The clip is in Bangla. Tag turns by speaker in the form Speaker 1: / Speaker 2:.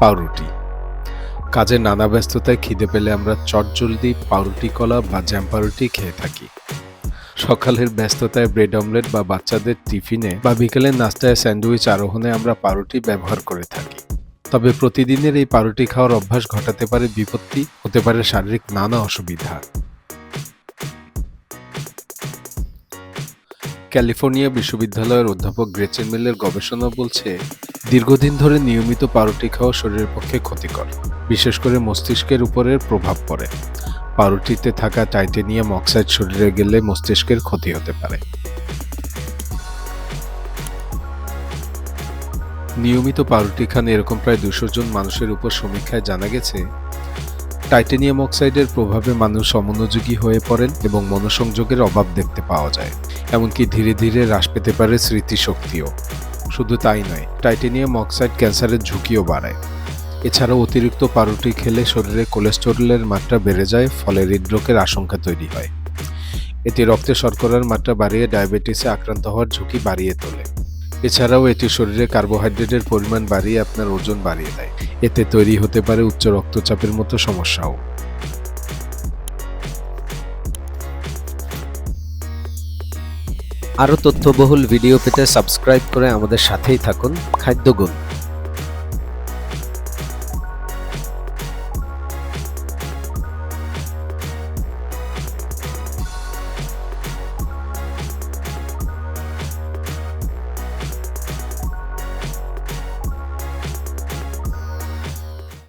Speaker 1: পাউরুটি। কাজের নানা ব্যস্ততায় খিদে পেলে আমরা চটজলদি পাউরুটি কলা বা জ্যাম পাউরুটি খেয়ে থাকি। সকালের ব্যস্ততায় ব্রেড অমলেট বা বাচ্চাদের টিফিনে বা বিকেলের নাস্তায় স্যান্ডউইচ আরোহণে আমরা পাউরুটি ব্যবহার করে থাকি। তবে প্রতিদিনের এই পাউরুটি খাওয়ার অভ্যাস ঘটাতে পারে বিপত্তি, হতে পারে শারীরিক নানা অসুবিধা। ক্যালিফোর্নিয়া বিশ্ববিদ্যালয়ের অধ্যাপক গ্রেচেন মিলের গবেষণা বলছে দীর্ঘদিন ধরে নিয়মিত পাউরুটি খাওয়া শরীরের পক্ষে ক্ষতিকর, বিশেষ করে মস্তিষ্কের উপরের প্রভাব পড়ে। পাউরুটিতে থাকা টাইটেনিয়াম অক্সাইড শরীরে গেলে মস্তিষ্কের ক্ষতি হতে পারে। নিয়মিত পাউরুটি খান এরকম প্রায় দুশো জন মানুষের উপর সমীক্ষায় জানা গেছে, টাইটেনিয়াম অক্সাইডের প্রভাবে মানুষ অমনোযোগী হয়ে পড়েন এবং মনোসংযোগের অভাব দেখতে পাওয়া যায়। এমনকি ধীরে ধীরে হ্রাস পেতে পারে স্মৃতিশক্তিও। শুধু তাই নয়, টাইটেনিয়াম অক্সাইড ক্যান্সারের ঝুঁকিও বাড়ায়। এছাড়াও অতিরিক্ত পাউরুটি খেলে শরীরে কোলেস্টেরলের মাত্রা বেড়ে যায়, ফলে হৃদরোগের আশঙ্কা তৈরি হয়। এটি রক্তে শর্করার মাত্রা বাড়িয়ে ডায়াবেটিসে আক্রান্ত হওয়ার ঝুঁকি বাড়িয়ে তোলে। এছাড়াও এটি শরীরে কার্বোহাইড্রেটের পরিমাণ বাড়িয়ে আপনার ওজন বাড়িয়ে দেয়। এতে তৈরি হতে পারে উচ্চ রক্তচাপের মতো সমস্যাও।
Speaker 2: আরও তথ্যবহুল ভিডিও পেতে সাবস্ক্রাইব করে আমাদের সাথেই থাকুন। খাদ্যগুণ।